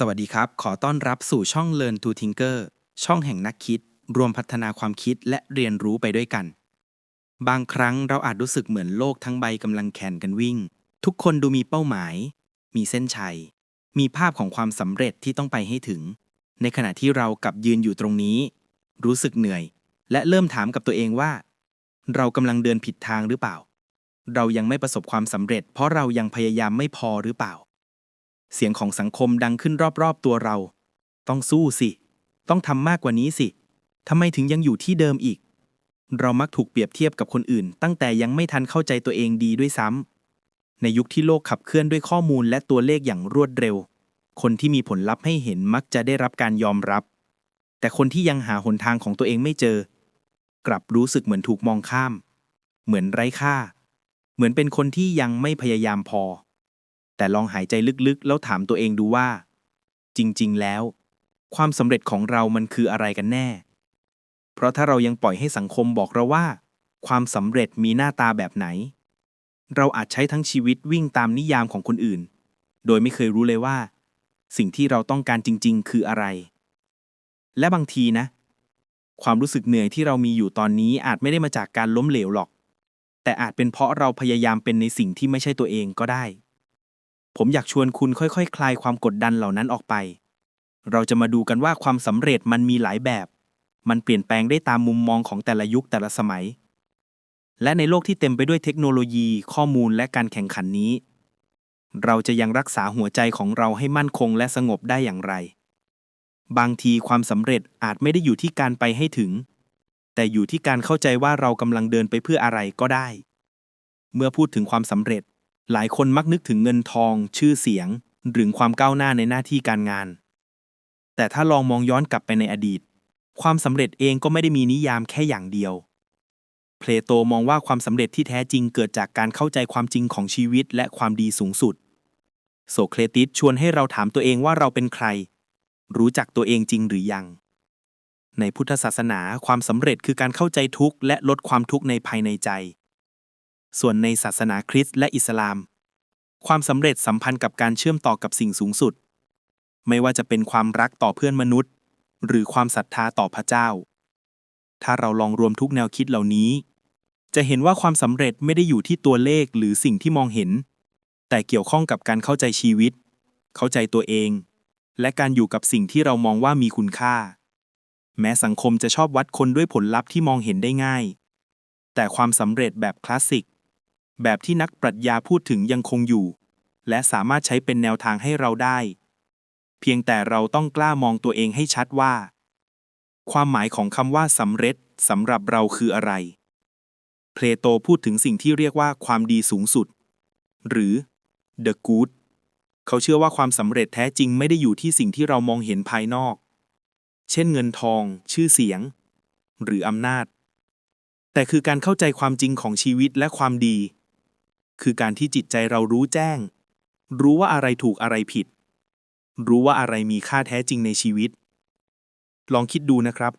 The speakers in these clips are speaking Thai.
สวัสดีครับ ขอต้อนรับสู่ช่อง Learn to Tinker ช่องแห่งนักคิด รวมพัฒนาความคิดและเรียนรู้ไปด้วยกัน บางครั้งเราอาจรู้สึกเหมือนโลกทั้งใบกำลังแข่งกันวิ่ง ทุกคนดูมีเป้าหมาย มีเส้นชัย มีภาพของความสำเร็จที่ต้องไปให้ถึง ในขณะที่เรากับยืนอยู่ตรงนี้ รู้สึกเหนื่อย และเริ่มถามกับตัวเองว่า เรากำลังเดินผิดทางหรือเปล่า เรายังไม่ประสบความสำเร็จ เพราะเรายังพยายามไม่พอหรือเปล่า เสียงของสังคมดังขึ้นรอบๆตัวเรา ต้องสู้สิ ต้องทำมากกว่านี้สิทำไมถึงยังอยู่ที่เดิมอีก เรามักถูกเปรียบเทียบกับคนอื่น ตั้งแต่ยังไม่ทันเข้าใจตัวเองดีด้วยซ้ำในยุคที่โลกขับเคลื่อนด้วยข้อมูลและตัวเลขอย่างรวดเร็ว คนที่มีผลลัพธ์ให้เห็นมักจะได้รับการยอมรับ แต่คนที่ยังหาหนทางของตัวเองไม่เจอ กลับรู้สึกเหมือนถูกมองข้าม เหมือนไร้ค่า เหมือนเป็นคนที่ยังไม่พยายามพอ แต่ลองหายใจลึกๆ แล้วถามตัวเองดูว่า จริง ๆ แล้ว ความสำเร็จของเรามันคืออะไรกันแน่ เพราะถ้าเรายังปล่อยให้สังคมบอกเราว่า ความสำเร็จมีหน้าตาแบบไหน เราอาจใช้ทั้งชีวิตวิ่งตามนิยามของคนอื่น โดยไม่เคยรู้เลยว่า สิ่งที่เราต้องการจริง ๆ คืออะไร และบางทีนะ ความรู้สึกเหนื่อยที่เรามีอยู่ตอนนี้อาจไม่ได้มาจากการล้มเหลวหรอก แต่อาจเป็นเพราะเราพยายามเป็นในสิ่งที่ไม่ใช่ตัวเองก็ได้ ผมอยากชวนคุณค่อยๆคคลายความกดดันเหล่านั้นออกไป เราจะมาดูกันว่าความสำเร็จมันมีหลายแบบ มันเปลี่ยนแปลงได้ตามมุมมองของแต่ละยุคแต่ละสมัย และในโลกที่เต็มไปด้วยเทคโนโลยี ข้อมูลและการแข่งขันนี้ เราจะยังรักษาหัวใจของเราให้มั่นคงและสงบได้อย่างไร บางทีความสำเร็จอาจไม่ได้อยู่ที่การไปให้ถึง แต่อยู่ที่การเข้าใจว่าเรากำลังเดินไปเพื่ออะไรก็ได้ เมื่อพูดถึงความสำเร็จ หลายคนมักนึกถึงเงินทอง ชื่อเสียง หรือความก้าวหน้าในหน้าที่การงาน แต่ถ้าลองมองย้อนกลับไปในอดีต ความสำเร็จเองก็ไม่ได้มีนิยามแค่อย่างเดียว เพลโตมองว่าความสำเร็จที่แท้จริงเกิดจากการเข้าใจความจริงของชีวิตและความดีสูงสุด โสเครติสชวนให้เราถามตัวเองว่าเราเป็นใคร รู้จักตัวเองจริงหรือยัง ในพุทธศาสนาความสำเร็จคือการเข้าใจทุกข์และลดความทุกข์ในภายในใจ ส่วนในศาสนาคริสต์และอิสลาม ความสำเร็จสัมพันธ์กับการเชื่อมต่อกับสิ่งสูงสุด ไม่ว่าจะเป็นความรักต่อเพื่อนมนุษย์ หรือความศรัทธาต่อพระเจ้า ถ้าเราลองรวมทุกแนวคิดเหล่านี้ จะเห็นว่าความสำเร็จไม่ได้อยู่ที่ตัวเลขหรือสิ่งที่มองเห็น แต่เกี่ยวข้องกับการเข้าใจชีวิต เข้าใจตัวเอง และการอยู่กับสิ่งที่เรามองว่ามีคุณค่า แม้สังคมจะชอบวัดคนด้วยผลลัพธ์ที่มองเห็นได้ง่าย แต่ความสำเร็จแบบคลาสสิก แบบที่นักปรัชญาพูดถึงยังคงอยู่ และสามารถใช้เป็นแนวทางให้เราได้ เพียงแต่เราต้องกล้ามองตัวเองให้ชัดว่า ความหมายของคำว่าสำเร็จสำหรับเราคืออะไร เพลโตพูดถึงสิ่งที่เรียกว่าความดีสูงสุด หรือ the good เขาเชื่อว่าความสำเร็จแท้จริงไม่ได้อยู่ที่สิ่งที่เรามองเห็นภายนอก เช่นเงินทอง ชื่อเสียง หรืออำนาจ แต่คือการเข้าใจความจริงของชีวิตและความดี คือการที่จิตใจเรารู้แจ้ง รู้ว่าอะไรถูกอะไรผิด รู้ว่าอะไรมีค่าแท้จริงในชีวิต ลองคิดดูนะครับ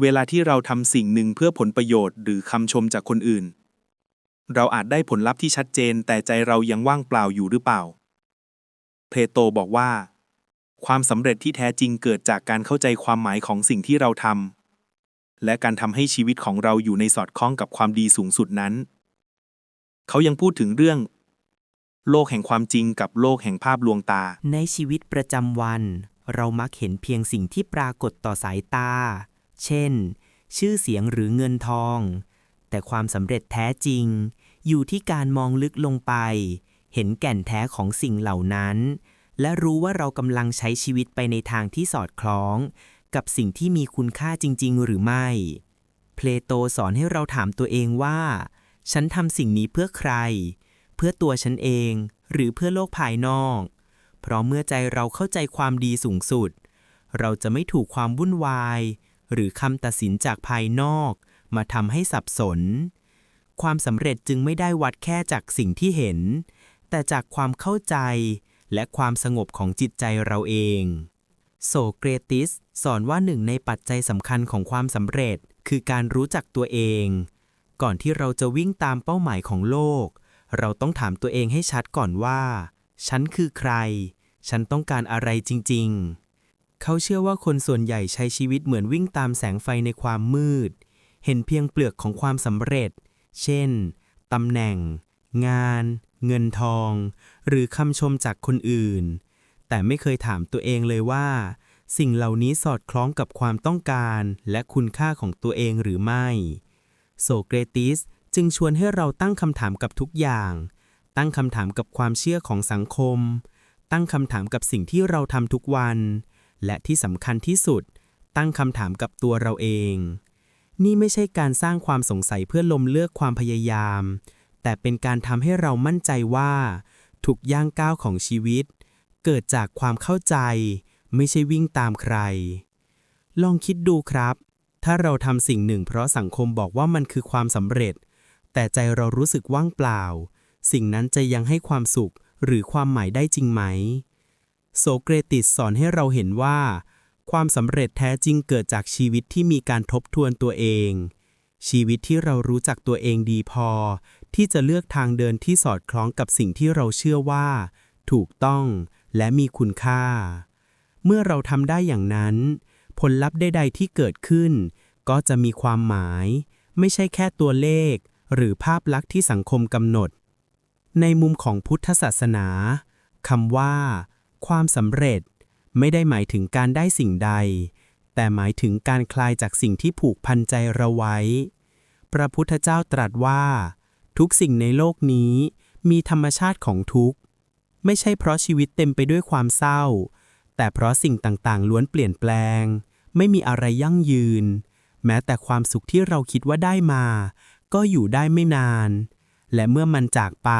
เวลาที่เราทำสิ่งหนึ่งเพื่อผลประโยชน์หรือคำชมจากคนอื่น เราอาจได้ผลลัพธ์ที่ชัดเจนแต่ใจเรายังว่างเปล่าอยู่หรือเปล่า เพลโตบอกว่า ความสำเร็จที่แท้จริงเกิดจากการเข้าใจความหมายของสิ่งที่เราทำและการทำให้ชีวิตของเราอยู่ในสอดคล้องกับความดีสูงสุดนั้น เขายังพูดถึงเรื่อง โลกแห่งความจริงกับโลกแห่งภาพลวงตา ในชีวิตประจำวัน เรามักเห็นเพียงสิ่งที่ปรากฏต่อสายตา เช่น ชื่อเสียงหรือเงินทอง แต่ความสำเร็จแท้จริง อยู่ที่การมองลึกลงไป เห็นแก่นแท้ของสิ่งเหล่านั้น และรู้ว่าเรากำลังใช้ชีวิตไปในทางที่สอดคล้อง กับสิ่งที่มีคุณค่าจริง ๆ หรือไม่ เพลโตสอนให้เราถามตัวเองว่า ฉันทำสิ่งนี้เพื่อใคร เพื่อตัวฉันเอง หรือเพื่อโลกภายนอก เพราะเมื่อใจเราเข้าใจความดีสูงสุด เราจะไม่ถูกความวุ่นวาย หรือคำตัดสินจากภายนอก มาทำให้สับสน ความสำเร็จจึงไม่ได้วัดแค่จากสิ่งที่เห็น แต่จากความเข้าใจ และความสงบของจิตใจเราเองโสเกรติส สอนว่าหนึ่งในปัจจัยสำคัญของความสำเร็จ คือการรู้จักตัวเอง ก่อนที่เราจะวิ่งตามเป้าหมายของโลก เราต้องถามตัวเองให้ชัดก่อนว่า ฉันคือใคร ฉันต้องการอะไรจริง ๆ เขาเชื่อว่าคนส่วนใหญ่ใช้ชีวิตเหมือนวิ่งตามแสงไฟในความมืด เห็นเพียงเปลือกของความสำเร็จ เช่นตำแหน่ง งาน เงินทอง หรือคำชมจากคนอื่น แต่ไม่เคยถามตัวเองเลยว่า สิ่งเหล่านี้สอดคล้องกับความต้องการและคุณค่าของตัวเองหรือไม่ โสเกรติสจึงชวนให้เราตั้งคำถามกับทุกอย่าง ตั้งคำถามกับความเชื่อของสังคม ตั้งคำถามกับสิ่งที่เราทำทุกวัน และที่สำคัญที่สุด ตั้งคำถามกับตัวเราเอง นี่ไม่ใช่การสร้างความสงสัยเพื่อลมเลือกความพยายาม แต่เป็นการทำให้เรามั่นใจว่าทุกย่างก้าวของชีวิต เกิดจากความเข้าใจ ไม่ใช่วิ่งตามใคร ลองคิดดูครับ ถ้าเราทำสิ่งหนึ่งเพราะสังคมบอกว่ามันคือความสำเร็จ แต่ใจเรารู้สึกว่างเปล่า สิ่งนั้นจะยังให้ความสุขหรือความหมายได้จริงไหม โสเกรติสสอนให้เราเห็นว่า ความสำเร็จแท้จริงเกิดจากชีวิตที่มีการทบทวนตัวเอง ชีวิตที่เรารู้จักตัวเองดีพอ ที่จะเลือกทางเดินที่สอดคล้องกับสิ่งที่เราเชื่อว่า ถูกต้องและมีคุณค่า เมื่อเราทำได้อย่างนั้น ผลลัพธ์ใดๆที่เกิดขึ้น ก็จะมีความหมาย ไม่ใช่แค่ตัวเลข หรือภาพลักษณ์ที่สังคมกำหนด ในมุมของพุทธศาสนาคำว่า ความสำเร็จ ไม่ได้หมายถึงการได้สิ่งใด แต่หมายถึงการคลายจากสิ่งที่ผูกพันใจเราไว้ พระพุทธเจ้าตรัสว่า ทุกสิ่งในโลกนี้มีธรรมชาติของทุกข์ ไม่ใช่เพราะชีวิตเต็มไปด้วยความเศร้า แต่เพราะสิ่งต่างๆ ล้วนเปลี่ยนแปลง ไม่มีอะไรยั่งยืน แม้แต่ความสุขที่เราคิดว่าได้มา ก็อยู่ได้ไม่นาน และเมื่อมันจากไป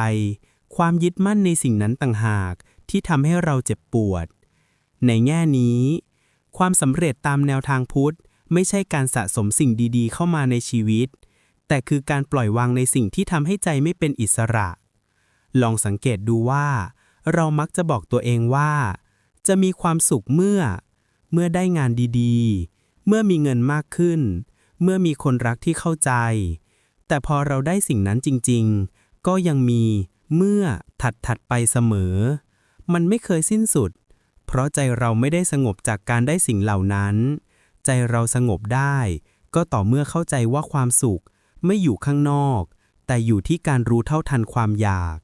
ความยึดมั่นในสิ่งนั้นต่างหากที่ทำให้เราเจ็บปวด ในแง่นี้ ความสำเร็จตามแนวทางพุทธ ไม่ใช่การสะสมสิ่งดีๆ เข้ามาในชีวิต แต่คือการปล่อยวางในสิ่งที่ทำให้ใจไม่เป็นอิสระ ลองสังเกตดูว่า เรามักจะบอกตัวเองว่า จะมีความสุขเมื่อ เมื่อได้งานดีๆ เมื่อมีเงินมากขึ้น เมื่อมีคนรักที่เข้าใจ แต่พอเราได้สิ่งนั้นจริงๆ ก็ยังมีเมื่อถัดถัดๆไปเสมอ มันไม่เคยสิ้นสุด เพราะใจเราไม่ได้สงบจากการได้สิ่งเหล่านั้น ใจเราสงบได้ ก็ต่อเมื่อเข้าใจว่าความสุขไม่อยู่ข้างนอก แต่อยู่ที่การรู้เท่าทันความอยาก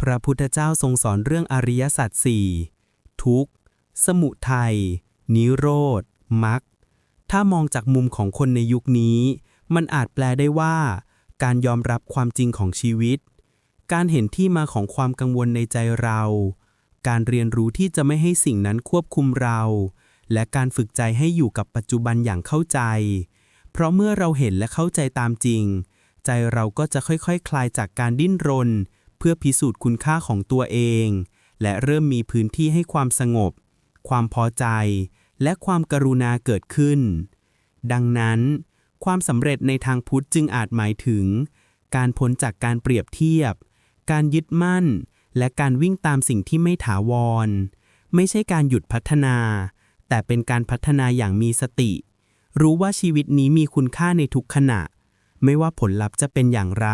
พระพุทธเจ้าทรงสอนเรื่องอริยสัจสี่ทุกข์ สมุทัย นิโรธมรรคถ้ามองจากมุมของคนในยุคนี้ มันอาจแปลได้ว่า การยอมรับความจริงของชีวิต การเห็นที่มาของความกังวลในใจเรา การเรียนรู้ที่จะไม่ให้สิ่งนั้นควบคุมเรา และการฝึกใจให้อยู่กับปัจจุบันอย่างเข้าใจ เพราะเมื่อเราเห็นและเข้าใจตามจริง ใจเราก็จะค่อยๆคคลายจากการดิ้นรน เพื่อพิสูจน์คุณค่าของตัวเอง และเริ่มมีพื้นที่ให้ความสงบ ความพอใจ และความกรุณาเกิดขึ้น ดังนั้น ความสำเร็จในทางพุทธจึงอาจหมายถึง การพ้นจากการเปรียบเทียบ การยึดมั่น และการวิ่งตามสิ่งที่ไม่ถาวร ไม่ใช่การหยุดพัฒนา แต่เป็นการพัฒนาอย่างมีสติ รู้ว่าชีวิตนี้มีคุณค่าในทุกขณะ ไม่ว่าผลลัพธ์จะเป็นอย่างไร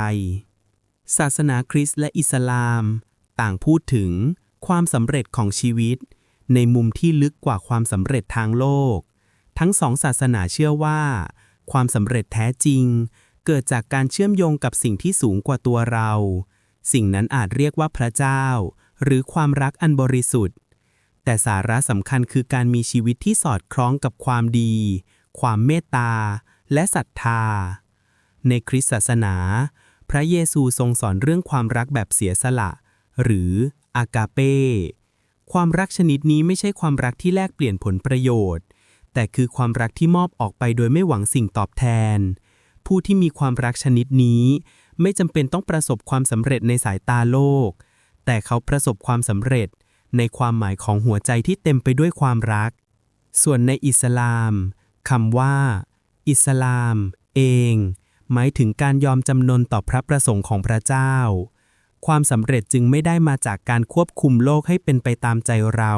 ศาสนาคริสต์และอิสลาม ต่างพูดถึงความสำเร็จของชีวิต ในมุมที่ลึกกว่าความสำเร็จทางโลก ทั้งสองศาสนาเชื่อว่า ความสำเร็จแท้จริง เกิดจากการเชื่อมโยงกับสิ่งที่สูงกว่าตัวเรา สิ่งนั้นอาจเรียกว่าพระเจ้า หรือความรักอันบริสุทธิ์ แต่สาระสำคัญคือการมีชีวิตที่สอดคล้องกับความดี ความเมตตา และศรัทธา ในคริสตศาสนา พระเยซูทรงสอนเรื่องความรักแบบเสียสละ หรืออากาเป้ ความรักชนิดนี้ไม่ใช่ความรักที่แลกเปลี่ยนผลประโยชน์ แต่คือความรักที่มอบออกไปโดยไม่หวังสิ่งตอบแทน ผู้ที่มีความรักชนิดนี้ ไม่จำเป็นต้องประสบความสำเร็จในสายตาโลก แต่เขาประสบความสำเร็จในความหมายของหัวใจที่เต็มไปด้วยความรัก ส่วนในอิสลามคำว่า อิสลาม เอง หมายถึงการยอมจำนนต่อพระประสงค์ของพระเจ้า ความสำเร็จจึงไม่ได้มาจากการควบคุมโลกให้เป็นไปตามใจเรา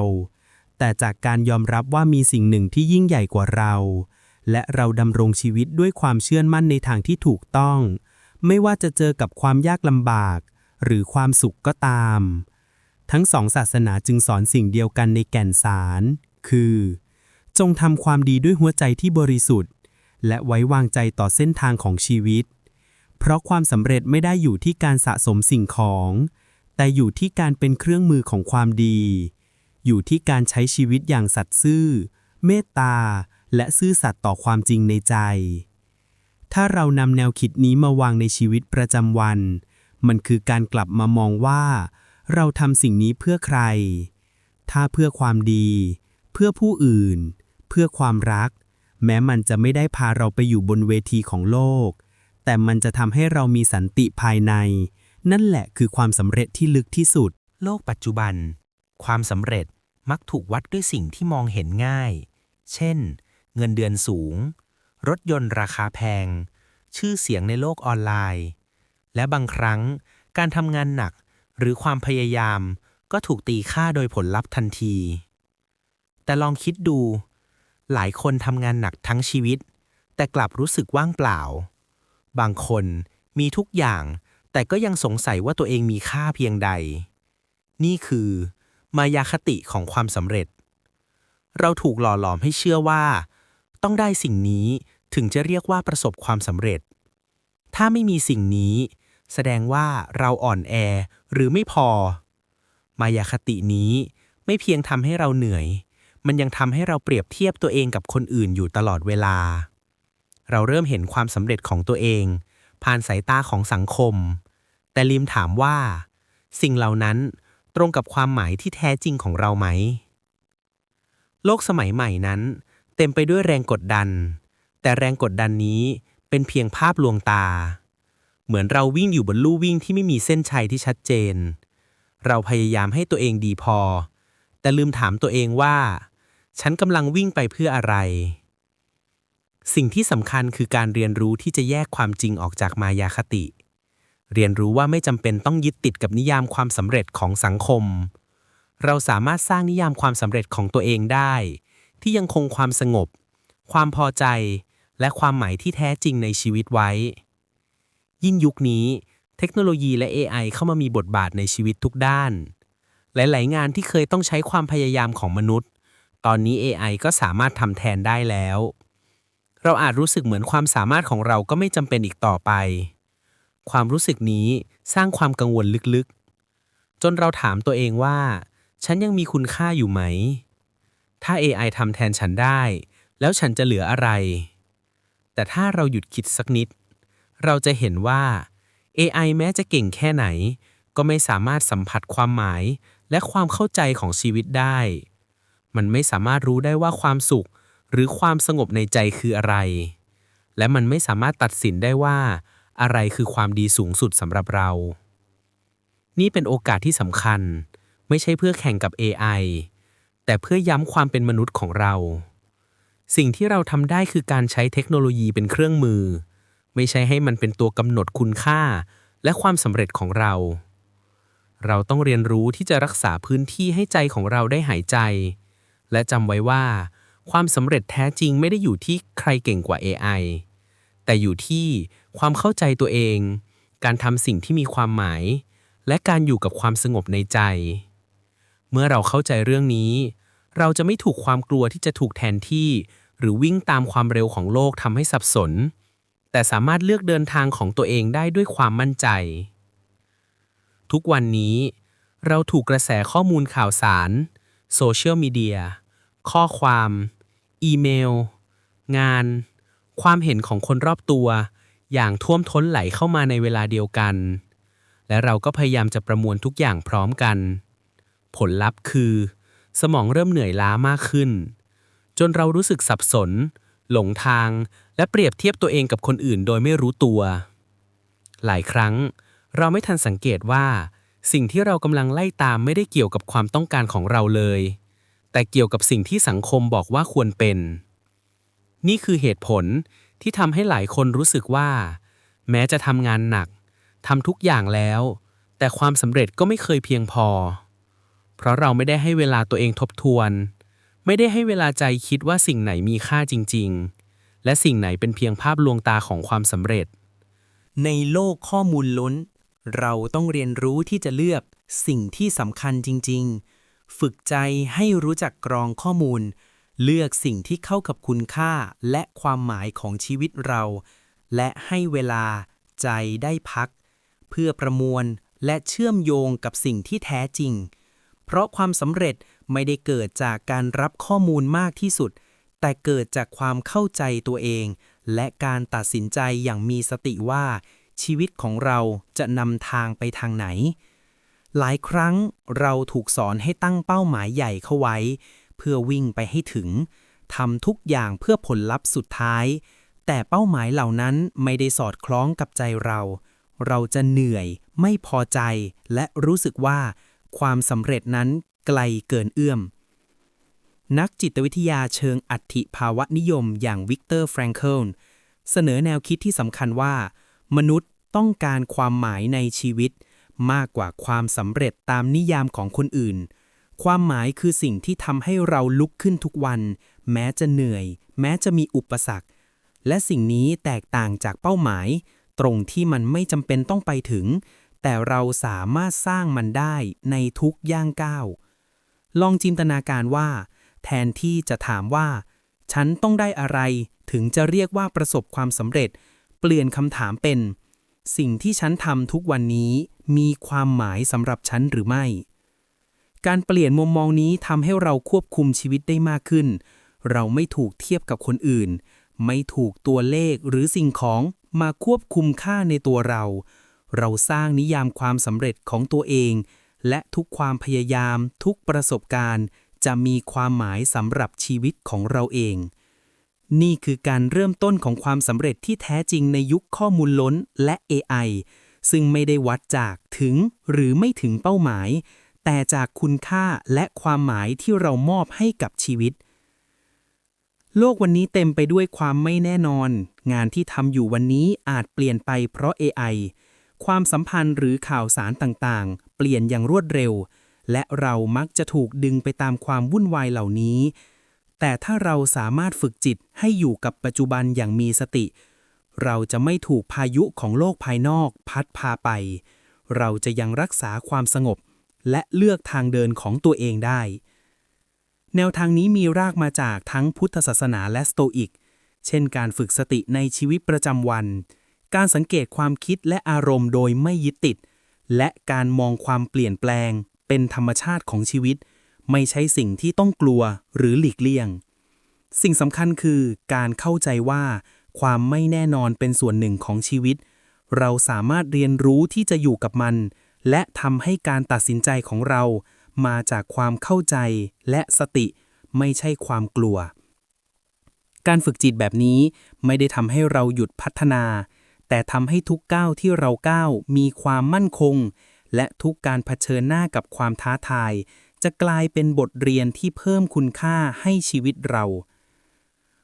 แต่จากการยอมรับว่ามีสิ่งหนึ่งที่ยิ่งใหญ่กว่าเรา และเราดำรงชีวิตด้วยความเชื่อมั่นในทางที่ถูกต้อง ไม่ว่าจะเจอกับความยากลำบาก หรือความสุขก็ตาม ทั้งสองศาสนาจึงสอนสิ่งเดียวกันในแก่นสาร คือ จงทำความดีด้วยหัวใจที่บริสุทธิ์ และไว้วางใจต่อเส้นทางของชีวิต เพราะความสำเร็จไม่ได้อยู่ที่การสะสมสิ่งของ แต่อยู่ที่การเป็นเครื่องมือของความดี อยู่ที่การใช้ชีวิตอย่างสัตย์ซื่อ เมตตา และซื่อสัตย์ต่อความจริงในใจ ถ้าเรานำแนวคิดนี้มาวางในชีวิตประจำวัน มันคือการกลับมามองว่า เราทำสิ่งนี้เพื่อใคร ถ้าเพื่อความดี เพื่อผู้อื่น เพื่อความรัก แม้มันจะไม่ได้พาเราไปอยู่บนเวทีของโลก แต่มันจะทำให้เรามีสันติภายใน นั่นแหละคือความสำเร็จที่ลึกที่สุด โลกปัจจุบัน ความสำเร็จมักถูกวัดด้วยสิ่งที่มองเห็นง่าย เช่น เงินเดือนสูง รถยนต์ราคาแพง ชื่อเสียงในโลกออนไลน์ และบางครั้งการทำงานหนักหรือความพยายามก็ถูกตีค่าโดยผลลัพธ์ทันที แต่ลองคิดดู หลายคนทำงานหนักทั้งชีวิต แต่กลับรู้สึกว่างเปล่า บางคนมีทุกอย่าง แต่ก็ยังสงสัยว่าตัวเองมีค่าเพียงใด นี่คือ มายาคติของความสำเร็จ เราถูกหล่อหลอมให้เชื่อว่า ต้องได้สิ่งนี้ถึงจะเรียกว่าประสบความสำเร็จ ถ้าไม่มีสิ่งนี้ แสดงว่าเราอ่อนแอหรือไม่พอ มายาคตินี้ไม่เพียงทำให้เราเหนื่อย มันยังทำให้เราเปรียบเทียบตัวเองกับคนอื่นอยู่ตลอดเวลา เราเริ่มเห็นความสำเร็จของตัวเอง ผ่านสายตาของสังคม แต่ลิมถามว่า สิ่งเหล่านั้นตรงกับความหมายที่แท้จริงของเราไหม โลกสมัยใหม่นั้น เต็มไปด้วยแรงกดดัน แต่แรงกดดันนี้เป็นเพียงภาพลวงตา เหมือนเราวิ่งอยู่บนลู่วิ่งที่ไม่มีเส้นชัยที่ชัดเจน เราพยายามให้ตัวเองดีพอ แต่ลืมถามตัวเองว่า ฉันกำลังวิ่งไปเพื่ออะไร สิ่งที่สำคัญคือการเรียนรู้ที่จะแยกความจริงออกจากมายาคติ เรียนรู้ว่าไม่จำเป็นต้องยึดติดกับนิยามความสำเร็จของสังคม เราสามารถสร้างนิยามความสำเร็จของตัวเองได้ ที่ยังคงความสงบ ความพอใจ และความหมายที่แท้จริงในชีวิตไว้ ยิ่งยุคนี้ เทคโนโลยีและ AI เข้ามามีบทบาทในชีวิตทุกด้าน หลาย ๆ งานที่เคยต้องใช้ความพยายามของมนุษย์ ตอนนี้ AI ก็สามารถทำแทนได้แล้ว เราอาจรู้สึกเหมือนความสามารถของเราก็ไม่จำเป็นอีกต่อไป ความรู้สึกนี้สร้างความกังวลลึกๆ จนเราถามตัวเองว่า ฉันยังมีคุณค่าอยู่ไหม ถ้า AI ทำแทนฉันได้ แล้วฉันจะเหลืออะไร แต่ถ้าเราหยุดคิดสักนิด เราจะเห็นว่า AI แม้จะเก่งแค่ไหน ก็ไม่สามารถสัมผัสความหมายและความเข้าใจของชีวิตได้ มันไม่สามารถรู้ได้ว่าความสุข หรือความสงบในใจคืออะไร และมันไม่สามารถตัดสินได้ว่า อะไรคือความดีสูงสุดสำหรับเรา นี่เป็นโอกาสที่สำคัญ ไม่ใช่เพื่อแข่งกับ AI แต่เพื่อย้ำความเป็นมนุษย์ของเรา สิ่งที่เราทำได้คือการใช้เทคโนโลยีเป็นเครื่องมือ ไม่ใช่ให้มันเป็นตัวกำหนดคุณค่า และความสำเร็จของเรา เราต้องเรียนรู้ที่จะรักษาพื้นที่ให้ใจของเราได้หายใจ และจำไว้ว่า ความสำเร็จแท้จริงไม่ได้อยู่ที่ใครเก่งกว่า AI แต่อยู่ที่ความเข้าใจตัวเอง การทำสิ่งที่มีความหมาย และการอยู่กับความสงบในใจ เมื่อเราเข้าใจเรื่องนี้ เราจะไม่ถูกความกลัวที่จะถูกแทนที่ หรือวิ่งตามความเร็วของโลกทำให้สับสน แต่สามารถเลือกเดินทางของตัวเองได้ด้วยความมั่นใจ ทุกวันนี้ เราถูกกระแสข้อมูลข่าวสาร โซเชียลมีเดีย ข้อความ อีเมล งาน ความเห็นของคนรอบตัว อย่างท่วมท้นไหลเข้ามาในเวลาเดียวกัน และเราก็พยายามจะประมวลทุกอย่างพร้อมกัน ผลลัพธ์คือ สมองเริ่มเหนื่อยล้ามากขึ้น จนเรารู้สึกสับสน หลงทาง และเปรียบเทียบตัวเองกับคนอื่นโดยไม่รู้ตัว หลายครั้ง เราไม่ทันสังเกตว่า สิ่งที่เรากำลังไล่ตามไม่ได้เกี่ยวกับความต้องการของเราเลย แต่เกี่ยวกับสิ่งที่สังคมบอกว่าควรเป็น นี่คือเหตุผลที่ทำให้หลายคนรู้สึกว่า แม้จะทำงานหนักทำทุกอย่างแล้ว แต่ความสำเร็จก็ไม่เคยเพียงพอ เพราะเราไม่ได้ให้เวลาตัวเองทบทวน ไม่ได้ให้เวลาใจคิดว่าสิ่งไหนมีค่าจริง ๆ และสิ่งไหนเป็นเพียงภาพลวงตาของความสำเร็จ ในโลกข้อมูลล้น เราต้องเรียนรู้ที่จะเลือกสิ่งที่สำคัญจริง ๆ ฝึกใจให้รู้จักกรองข้อมูล เลือกสิ่งที่เข้ากับคุณค่าและความหมายของชีวิตเรา และให้เวลาใจได้พัก เพื่อประมวลและเชื่อมโยงกับสิ่งที่แท้จริง เพราะความสำเร็จไม่ได้เกิดจากการรับข้อมูลมากที่สุด แต่เกิดจากความเข้าใจตัวเอง และการตัดสินใจอย่างมีสติว่า ชีวิตของเราจะนำทางไปทางไหน หลายครั้งเราถูกสอนให้ตั้งเป้าหมายใหญ่เข้าไว้ เพื่อวิ่งไปให้ถึงทำทุกอย่างเพื่อผลลัพธ์สุดท้าย แต่เป้าหมายเหล่านั้นไม่ได้สอดคล้องกับใจเรา เราจะเหนื่อย ไม่พอใจ และรู้สึกว่า ความสำเร็จนั้นไกลเกินเอื้อม นักจิตวิทยาเชิงอัติภาวะนิยมอย่างวิกเตอร์แฟรงเคิลเสนอแนวคิดที่สำคัญว่า มนุษย์ต้องการความหมายในชีวิต มากกว่าความสำเร็จตามนิยามของคนอื่น ความหมายคือสิ่งที่ทำให้เราลุกขึ้นทุกวัน แม้จะเหนื่อย แม้จะมีอุปสรรค และสิ่งนี้แตกต่างจากเป้าหมาย ตรงที่มันไม่จำเป็นต้องไปถึง แต่เราสามารถสร้างมันได้ในทุกย่างก้าวลองจินตนาการว่า แทนที่จะถามว่า ฉันต้องได้อะไรถึงจะเรียกว่าประสบความสำเร็จ เปลี่ยนคำถามเป็น สิ่งที่ฉันทำทุกวันนี้มีความหมายสำหรับฉันหรือไม่ การเปลี่ยนมุมมองนี้ทำให้เราควบคุมชีวิตได้มากขึ้น เราไม่ถูกเทียบกับคนอื่น ไม่ถูกตัวเลขหรือสิ่งของมาควบคุมค่าในตัวเรา เราสร้างนิยามความสำเร็จของตัวเอง และทุกความพยายาม ทุกประสบการณ์ จะมีความหมายสำหรับชีวิตของเราเอง นี่คือการเริ่มต้นของความสำเร็จที่แท้จริงในยุคข้อมูลล้นและ AI ซึ่งไม่ได้วัดจากถึงหรือไม่ถึงเป้าหมาย แต่จากคุณค่าและความหมายที่เรามอบให้กับชีวิต โลกวันนี้เต็มไปด้วยความไม่แน่นอน งานที่ทำอยู่วันนี้อาจเปลี่ยนไปเพราะ AI ความสัมพันธ์หรือข่าวสารต่างๆ เปลี่ยนอย่างรวดเร็ว และเรามักจะถูกดึงไปตามความวุ่นวายเหล่านี้ แต่ถ้าเราสามารถฝึกจิตให้อยู่กับปัจจุบันอย่างมีสติ เราจะไม่ถูกพายุของโลกภายนอกพัดพาไป เราจะยังรักษาความสงบ และเลือกทางเดินของตัวเองได้ แนวทางนี้มีรากมาจากทั้งพุทธศาสนาและสโตอิก เช่นการฝึกสติในชีวิตประจำวัน การสังเกตความคิดและอารมณ์โดยไม่ยึดติด และการมองความเปลี่ยนแปลงเป็นธรรมชาติของชีวิต ไม่ใช่สิ่งที่ต้องกลัวหรือหลีกเลี่ยง สิ่งสำคัญคือการเข้าใจว่า ความไม่แน่นอนเป็นส่วนหนึ่งของชีวิต เราสามารถเรียนรู้ที่จะอยู่กับมัน และทำให้การตัดสินใจของเรา มาจากความเข้าใจและสติ ไม่ใช่ความกลัว การฝึกจิตแบบนี้ไม่ได้ทำให้เราหยุดพัฒนา แต่ทำให้ทุกก้าวที่เราก้าวมีความมั่นคง และทุกการเผชิญหน้ากับความท้าทาย จะกลายเป็นบทเรียนที่เพิ่มคุณค่าให้ชีวิตเรา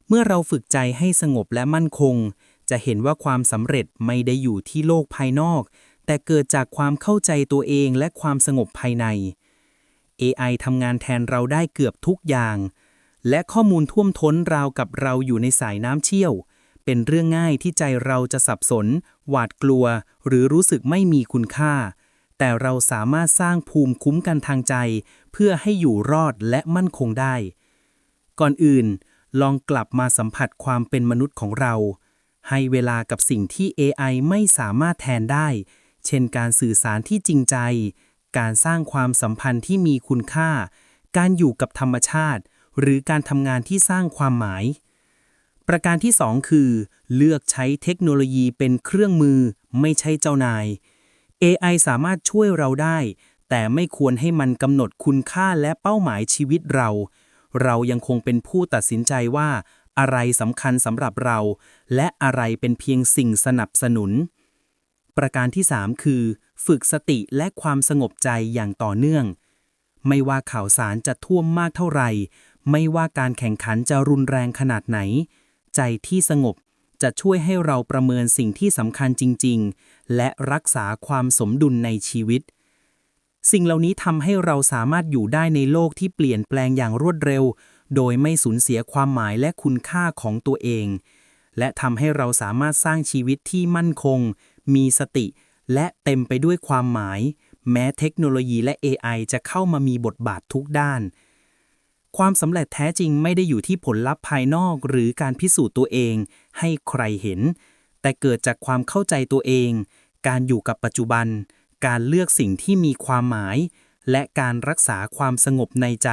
เมื่อเราฝึกใจให้สงบและมั่นคง จะเห็นว่าความสำเร็จไม่ได้อยู่ที่โลกภายนอก แต่เกิดจากความเข้าใจตัวเองและความสงบภายใน AI ทำงานแทนเราได้เกือบทุกอย่าง และข้อมูลท่วมท้นราวกับเราอยู่ในสายน้ำเชี่ยว เป็นเรื่องง่ายที่ใจเราจะสับสน หวาดกลัว หรือรู้สึกไม่มีคุณค่าแต่เราสามารถสร้างภูมิคุ้มกันทางใจ เพื่อให้อยู่รอดและมั่นคงได้ ก่อนอื่น ลองกลับมาสัมผัสความเป็นมนุษย์ของเรา ให้เวลากับสิ่งที่ AI ไม่สามารถแทนได้ เช่นการสื่อสารที่จริงใจ การสร้างความสัมพันธ์ที่มีคุณค่า การอยู่กับธรรมชาติ หรือการทำงานที่สร้างความหมาย ประการที่ 2 คือ เลือกใช้เทคโนโลยีเป็นเครื่องมือ ไม่ใช่เจ้านาย AI สามารถช่วยเราได้ แต่ไม่ควรให้มันกำหนดคุณค่าและเป้าหมายชีวิตเรา เรายังคงเป็นผู้ตัดสินใจว่า อะไรสำคัญสำหรับเรา และอะไรเป็นเพียงสิ่งสนับสนุน ประการที่ 3 คือ ฝึกสติและความสงบใจอย่างต่อเนื่อง ไม่ว่าข่าวสารจะท่วมมากเท่าไหร่ ไม่ว่าการแข่งขันจะรุนแรงขนาดไหน ใจที่สงบจะช่วยให้เราประเมินสิ่งที่สำคัญจริง ๆ และรักษาความสมดุลในชีวิต สิ่งเหล่านี้ทำให้เราสามารถอยู่ได้ในโลกที่เปลี่ยนแปลงอย่างรวดเร็ว โดยไม่สูญเสียความหมายและคุณค่าของตัวเอง และทำให้เราสามารถสร้างชีวิตที่มั่นคง มีสติ และเต็มไปด้วยความหมาย แม้เทคโนโลยีและ AI จะเข้ามามีบทบาททุกด้าน ความสำเร็จแท้จริงไม่ได้อยู่ที่ผลลัพธ์ภายนอกหรือการพิสูจน์ตัวเอง ให้ใครเห็น แต่เกิดจากความเข้าใจตัวเอง การอยู่กับปัจจุบัน การเลือกสิ่งที่มีความหมาย และการรักษาความสงบในใจ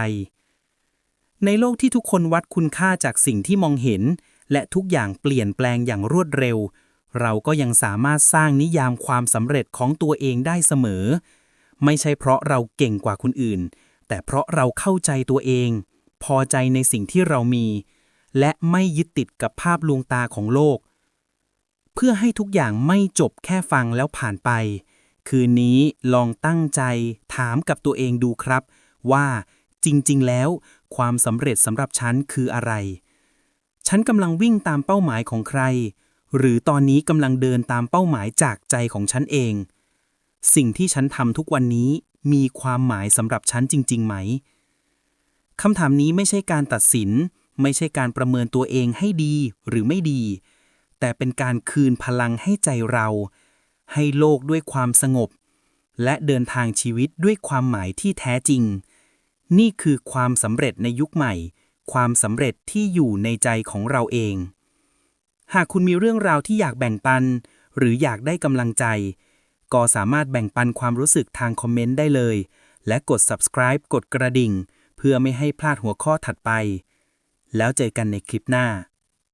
ในโลกที่ทุกคนวัดคุณค่าจากสิ่งที่มองเห็น และทุกอย่างเปลี่ยนแปลงอย่างรวดเร็ว เราก็ยังสามารถสร้างนิยามความสำเร็จของตัวเองได้เสมอ ไม่ใช่เพราะเราเก่งกว่าคนอื่น แต่เพราะเราเข้าใจตัวเอง พอใจในสิ่งที่เรามี และไม่ยึดติดกับภาพลวงตาของโลก เพื่อให้ทุกอย่างไม่จบแค่ฟังแล้วผ่านไป คืนนี้ลองตั้งใจถามกับตัวเองดูครับ ว่าจริง ๆ แล้ว ความสำเร็จสำหรับฉันคืออะไร ฉันกำลังวิ่งตามเป้าหมายของใคร หรือตอนนี้กำลังเดินตามเป้าหมายจากใจของฉันเอง สิ่งที่ฉันทำทุกวันนี้มีความหมายสำหรับฉันจริง ๆ ไหมคำถามนี้ไม่ใช่การตัดสิน ไม่ใช่การประเมินตัวเองให้ดีหรือไม่ดี แต่เป็นการคืนพลังให้ใจเรา ให้โลกด้วยความสงบ และเดินทางชีวิตด้วยความหมายที่แท้จริง นี่คือความสำเร็จในยุคใหม่ ความสำเร็จที่อยู่ในใจของเราเอง หากคุณมีเรื่องราวที่อยากแบ่งปัน หรืออยากได้กำลังใจ ก็สามารถแบ่งปันความรู้สึกทางคอมเมนต์ได้เลย และกด subscribe กดกระดิ่ง เพื่อไม่ให้พลาดหัวข้อถัดไป แล้วเจอกันในคลิปหน้า